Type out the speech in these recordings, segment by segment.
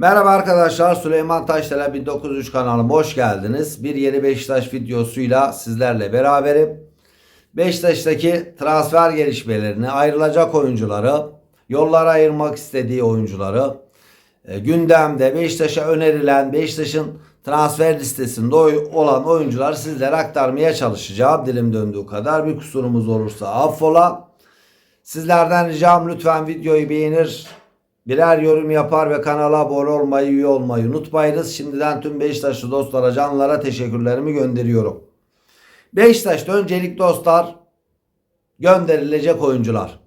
Merhaba arkadaşlar Süleyman Taşdelen 1903 kanalıma hoş geldiniz. Bir yeni Beşiktaş videosuyla sizlerle beraberim. Beşiktaş'taki transfer gelişmelerini, ayrılacak oyuncuları, yollara ayırmak istediği oyuncuları, e, gündemde Beşiktaş'a önerilen Beşiktaş'ın transfer listesinde olan oyuncuları sizlere aktarmaya çalışacağım. Dilim döndüğü kadar bir kusurumuz olursa affola. Sizlerden ricam lütfen videoyu beğenir, birer yorum yapar ve kanala abone olmayı, üye olmayı unutmayınız. Şimdiden tüm Beşiktaşlı dostlara, canlara teşekkürlerimi gönderiyorum. Beşiktaş'ta öncelik dostlar gönderilecek oyuncular.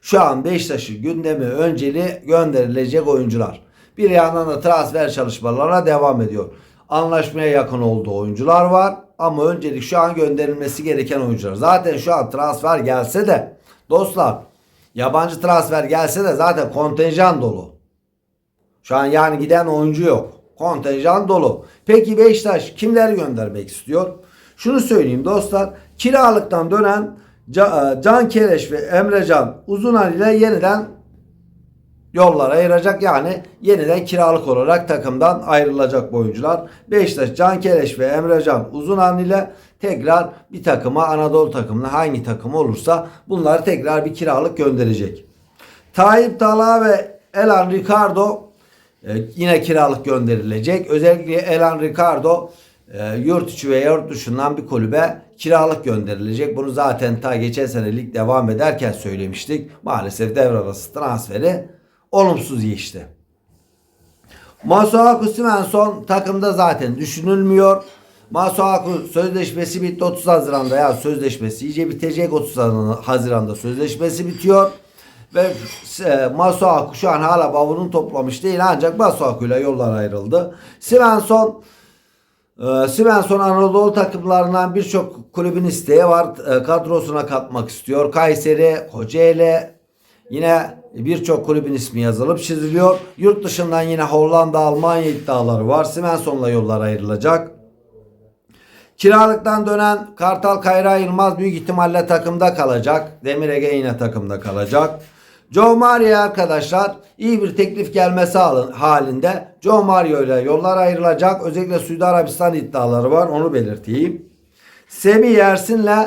Şu an Beşiktaş'ın gündemi önceliği gönderilecek oyuncular. Bir yandan da transfer çalışmalarına devam ediyor. Anlaşmaya yakın olduğu oyuncular var ama öncelik şu an gönderilmesi gereken oyuncular. Zaten şu an transfer gelse de dostlar yabancı transfer gelse de zaten kontenjan dolu. Şu an yani giden oyuncu yok. Kontenjan dolu. Peki Beşiktaş kimleri göndermek istiyor? Şunu söyleyeyim dostlar. Kiralıktan dönen e, Can Kereş ve Emrecan Uzunal ile yeniden yollar ayıracak. Yani yeniden kiralık olarak takımdan ayrılacak bu oyuncular. Beşiktaş Can Kereş ve Emrecan Uzunal ile tekrar bir takıma Anadolu takımına hangi takım olursa bunları tekrar bir kiralık gönderecek. Tayyip Talha ve Elan Ricardo e, yine kiralık gönderilecek. Özellikle Elan Ricardo e, yurt içi ve yurt dışından bir kulübe kiralık gönderilecek. Bunu zaten ta geçen sene lig devam ederken söylemiştik. Maalesef devre arası transferi olumsuz geçti. Masuaku Svensson takımda zaten düşünülmüyor. Masuaku sözleşmesi bitti 30 Haziran'da ya sözleşmesi iyice bitecek 30 Haziran'da sözleşmesi bitiyor. Ve e, Masuaku şu an hala bavulunu toplamış değil ancak Masuaku ile yollar ayrıldı. Svensson e, Anadolu takımlarından birçok kulübün isteği var. E, kadrosuna katmak istiyor. Kayseri, Kocaeli, Yine birçok kulübün ismi yazılıp çiziliyor. Yurt dışından yine Hollanda, Almanya iddiaları var. Svensson'la yollar ayrılacak. Kiralıktan dönen Kartal Kayra Yılmaz büyük ihtimalle takımda kalacak. Demir Ege yine takımda kalacak. Joe Mario arkadaşlar iyi bir teklif gelmesi hal- halinde Joe Mario ile yollar ayrılacak. Özellikle Suudi Arabistan iddiaları var onu belirteyim. Semih Ersin'le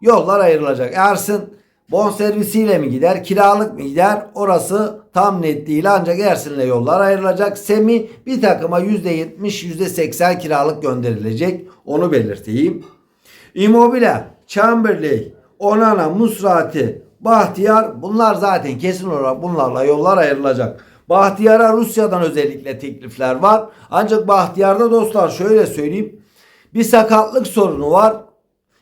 yollar ayrılacak. Ersin bonservisiyle mi gider, kiralık mı gider? Orası tam net değil ancak Ersin'le yollar ayrılacak. Semih bir takıma %70, %80 kiralık gönderilecek. Onu belirteyim. Immobile, Chamberlain, Onana, Musrati, Bahtiyar bunlar zaten kesin olarak bunlarla yollar ayrılacak. Bahtiyar'a Rusya'dan özellikle teklifler var. Ancak Bahtiyar'da dostlar şöyle söyleyeyim. Bir sakatlık sorunu var.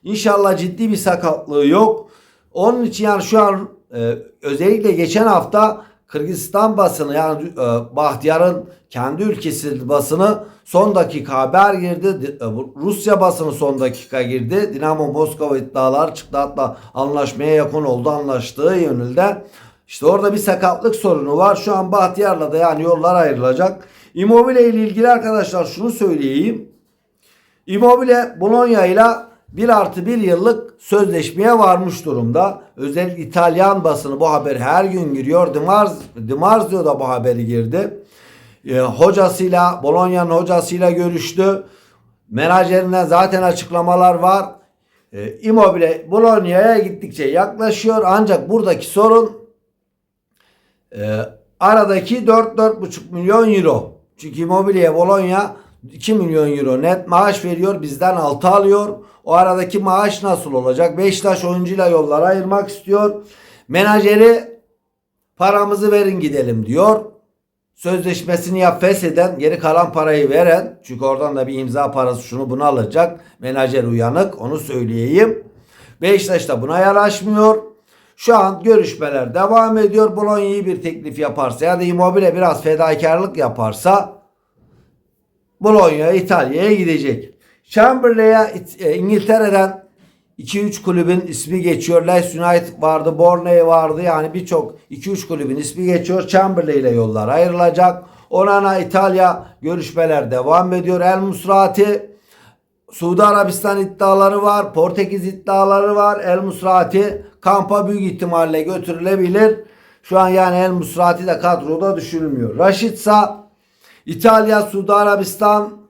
İnşallah ciddi bir sakatlığı yok. Onun için yani şu an e, özellikle geçen hafta Kırgızistan basını yani e, Bahtiyar'ın kendi ülkesi basını son dakika haber girdi. Di- e, Rusya basını son dakika girdi. Dinamo Moskova iddialar çıktı hatta anlaşmaya yakın oldu anlaştığı yönünde. İşte orada bir sakatlık sorunu var. Şu an Bahtiyar'la da yani yollar ayrılacak. Immobile ile ilgili arkadaşlar şunu söyleyeyim. Immobile Bologna ile 1 artı 1 yıllık sözleşmeye varmış durumda. Özellikle İtalyan basını bu haberi her gün giriyor. Di Marz- Di Marzio da bu haberi girdi. E, hocasıyla, Bologna'nın hocasıyla görüştü. Menajerinden zaten açıklamalar var. E, Immobile Bologna'ya gittikçe yaklaşıyor. Ancak buradaki sorun e, aradaki 4-4,5 milyon euro. Çünkü Immobile'ye Bologna 2 milyon euro net maaş veriyor. Bizden 6 alıyor. O aradaki maaş nasıl olacak? Beşiktaş oyuncuyla yollara ayırmak istiyor. Menajeri paramızı verin gidelim diyor. Sözleşmesini yap fesheden geri kalan parayı veren çünkü oradan da bir imza parası şunu bunu alacak. Menajer uyanık onu söyleyeyim. Beşiktaş da buna yaraşmıyor. Şu an görüşmeler devam ediyor. Bologna iyi bir teklif yaparsa ya da Immobile biraz fedakarlık yaparsa Bologna İtalya'ya gidecek. Chamberlain'e e, İngiltere'den 2-3 kulübün ismi geçiyor. Leeds United vardı, Bournemouth vardı. Yani birçok 2-3 kulübün ismi geçiyor. Chamberlain ile yollar ayrılacak. Onana İtalya görüşmeler devam ediyor. El Musrati Suudi Arabistan iddiaları var. Portekiz iddiaları var. El Musrati kampa büyük ihtimalle götürülebilir. Şu an yani El Musrati de kadroda düşürülmüyor. Raşitsa İtalya, Suudi Arabistan,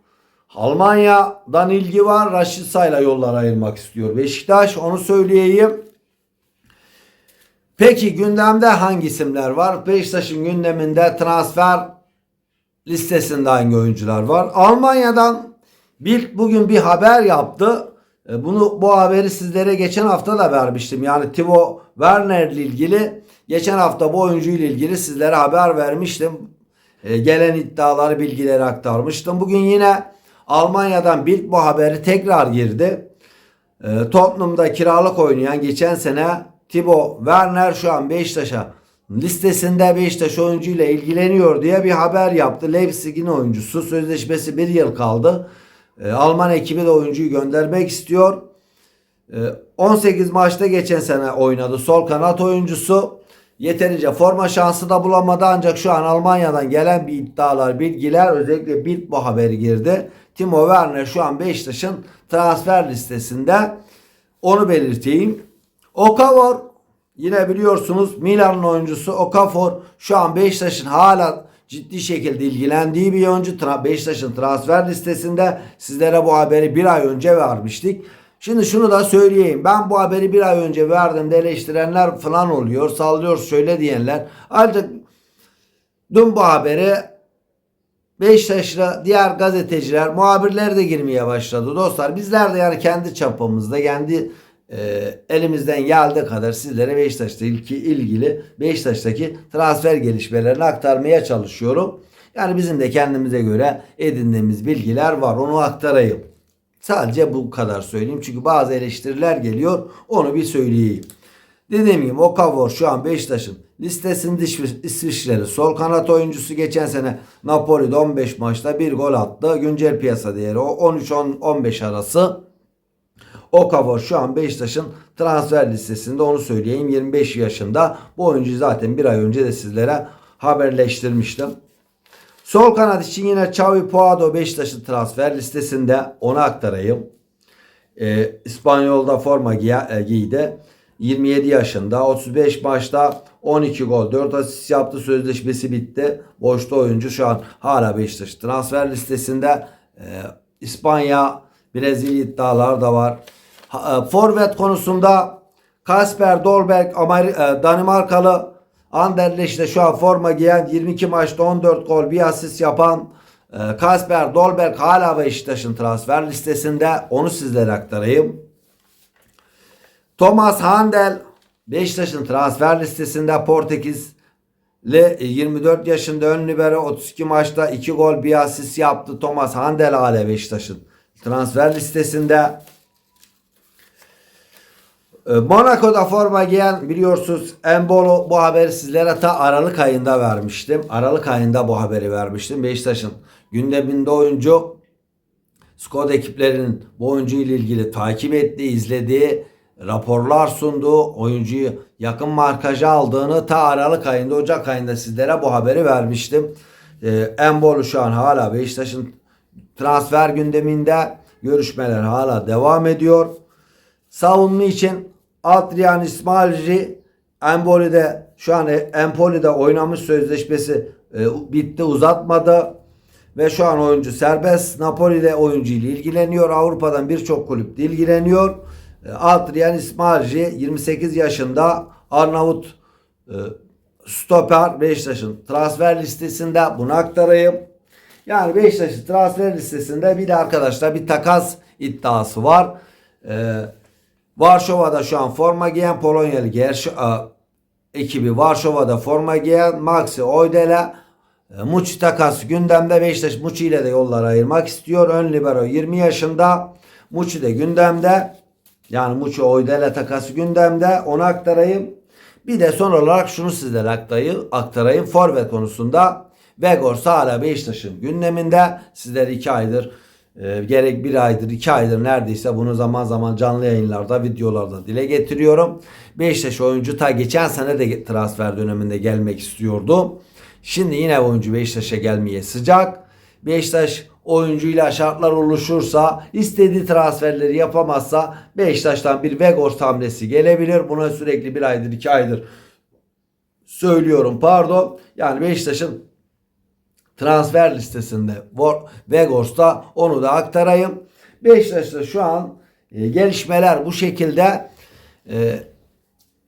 Almanya'dan ilgi var. Raşitsa ile yollar ayırmak istiyor. Beşiktaş onu söyleyeyim. Peki gündemde hangi isimler var? Beşiktaş'ın gündeminde transfer listesinde hangi oyuncular var? Almanya'dan Bild bugün bir haber yaptı. E, Bunu bu haberi sizlere geçen hafta da vermiştim. Yani Timo Werner ile ilgili geçen hafta bu oyuncu ile ilgili sizlere haber vermiştim. E, Gelen iddiaları, bilgileri aktarmıştım. Bugün yine Almanya'dan Bild bu haberi tekrar girdi. E, Tottenham'da kiralık oynayan geçen sene Thibaut Werner şu an Beşiktaş'a listesinde Beşiktaş oyuncu ile ilgileniyor diye bir haber yaptı. Leipzig'in oyuncusu sözleşmesi bir yıl kaldı. E, Alman ekibi de oyuncuyu göndermek istiyor. E, 18 maçta geçen sene oynadı. Sol kanat oyuncusu. Yeterince forma şansı da bulamadı ancak şu an Almanya'dan gelen bir iddialar, bilgiler özellikle Bild bu haberi girdi. Timo Werner şu an Beşiktaş'ın transfer listesinde. Onu belirteyim. Okafor yine biliyorsunuz Milan'ın oyuncusu Okafor şu an Beşiktaş'ın hala ciddi şekilde ilgilendiği bir oyuncu. Beşiktaş'ın transfer listesinde sizlere bu haberi bir ay önce vermiştik. Şimdi şunu da söyleyeyim. Ben bu haberi bir ay önce verdim de eleştirenler falan oluyor. Sallıyor şöyle diyenler. Artık dün bu haberi Beşiktaş'la diğer gazeteciler, muhabirler de girmeye başladı dostlar. Bizler de yani kendi çapımızda, kendi e, elimizden geldiği kadar sizlere Beşiktaş'ta ilki, ilgili Beşiktaş'taki transfer gelişmelerini aktarmaya çalışıyorum. Yani bizim de kendimize göre edindiğimiz bilgiler var. Onu aktarayım. Sadece bu kadar söyleyeyim. Çünkü bazı eleştiriler geliyor. Onu bir söyleyeyim. Dediğim gibi Okafor şu an Beşiktaş'ın listesinde İsviç- İsviçreli sol kanat oyuncusu geçen sene Napoli'de 15 maçta bir gol attı. Güncel piyasa değeri o 13-15 arası. Okafor şu an Beşiktaş'ın transfer listesinde onu söyleyeyim 25 yaşında. Bu oyuncuyu zaten bir ay önce de sizlere haberleştirmiştim. Sol kanat için yine Xavi Puado Beşiktaş'ın transfer listesinde onu aktarayım. Ee, İspanyol'da forma giy- e, giydi. 27 yaşında 35 maçta 12 gol 4 asist yaptı sözleşmesi bitti. Boşta oyuncu şu an hala Beşiktaş transfer listesinde. Ee, İspanya Brezilya iddialar da var. E, Forvet konusunda Kasper Dolberg e, Danimarkalı Anderlecht'te şu an forma giyen 22 maçta 14 gol bir asist yapan e, Kasper Dolberg hala Beşiktaş'ın transfer listesinde. Onu sizlere aktarayım. Thomas Handel Beşiktaş'ın transfer listesinde Portekizli 24 yaşında ön libero 32 maçta 2 gol bir asist yaptı. Thomas Handel hala Beşiktaş'ın transfer listesinde. E, Monaco'da forma giyen biliyorsunuz Embolo bu haberi sizlere ta Aralık ayında vermiştim. Aralık ayında bu haberi vermiştim. Beşiktaş'ın gündeminde oyuncu Skoda ekiplerinin bu oyuncu ile ilgili takip ettiği, izlediği, raporlar sunduğu, oyuncuyu yakın markaja aldığını ta Aralık ayında, Ocak ayında sizlere bu haberi vermiştim. Ee, Embolu şu an hala Beşiktaş'ın transfer gündeminde görüşmeler hala devam ediyor. Savunma için Adrian İsmailci Empoli'de şu an Empoli'de oynamış sözleşmesi e, bitti uzatmadı. Ve şu an oyuncu serbest. Napoli'de oyuncu ile ilgileniyor. Avrupa'dan birçok kulüp de ilgileniyor. E, Adrian İsmailci 28 yaşında Arnavut e, stoper Beşiktaş'ın transfer listesinde bunu aktarayım. Yani Beşiktaş'ın transfer listesinde bir de arkadaşlar bir takas iddiası var. Ee, Varşova'da şu an forma giyen Polonyalı Gerş ekibi Varşova'da forma giyen Maxi Oydele e, Muçi takası gündemde Beşiktaş Muçi ile de yollar ayırmak istiyor. Ön libero 20 yaşında. Muçi de gündemde. Yani Muçi Oydele takası gündemde. Onu aktarayım. Bir de son olarak şunu sizlere aktarayım. aktarayım. Forvet konusunda Vegors hala Beşiktaş'ın gündeminde. Sizlere iki aydır e, gerek bir aydır iki aydır neredeyse bunu zaman zaman canlı yayınlarda videolarda dile getiriyorum. Beşiktaş oyuncu ta geçen sene de transfer döneminde gelmek istiyordu. Şimdi yine oyuncu Beşiktaş'a gelmeye sıcak. Beşiktaş oyuncuyla şartlar oluşursa istediği transferleri yapamazsa Beşiktaş'tan bir Vegors hamlesi gelebilir. Buna sürekli bir aydır iki aydır söylüyorum pardon. Yani Beşiktaş'ın transfer listesinde Vegors'ta onu da aktarayım. Beşiktaş'ta şu an e, gelişmeler bu şekilde. E,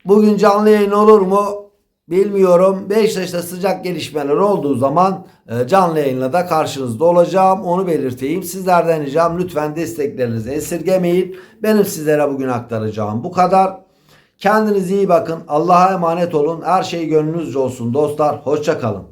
bugün canlı yayın olur mu bilmiyorum. Beşiktaş'ta sıcak gelişmeler olduğu zaman e, canlı yayınla da karşınızda olacağım. Onu belirteyim. Sizlerden ricam lütfen desteklerinizi esirgemeyin. Benim sizlere bugün aktaracağım bu kadar. Kendinize iyi bakın. Allah'a emanet olun. Her şey gönlünüzce olsun dostlar. Hoşçakalın.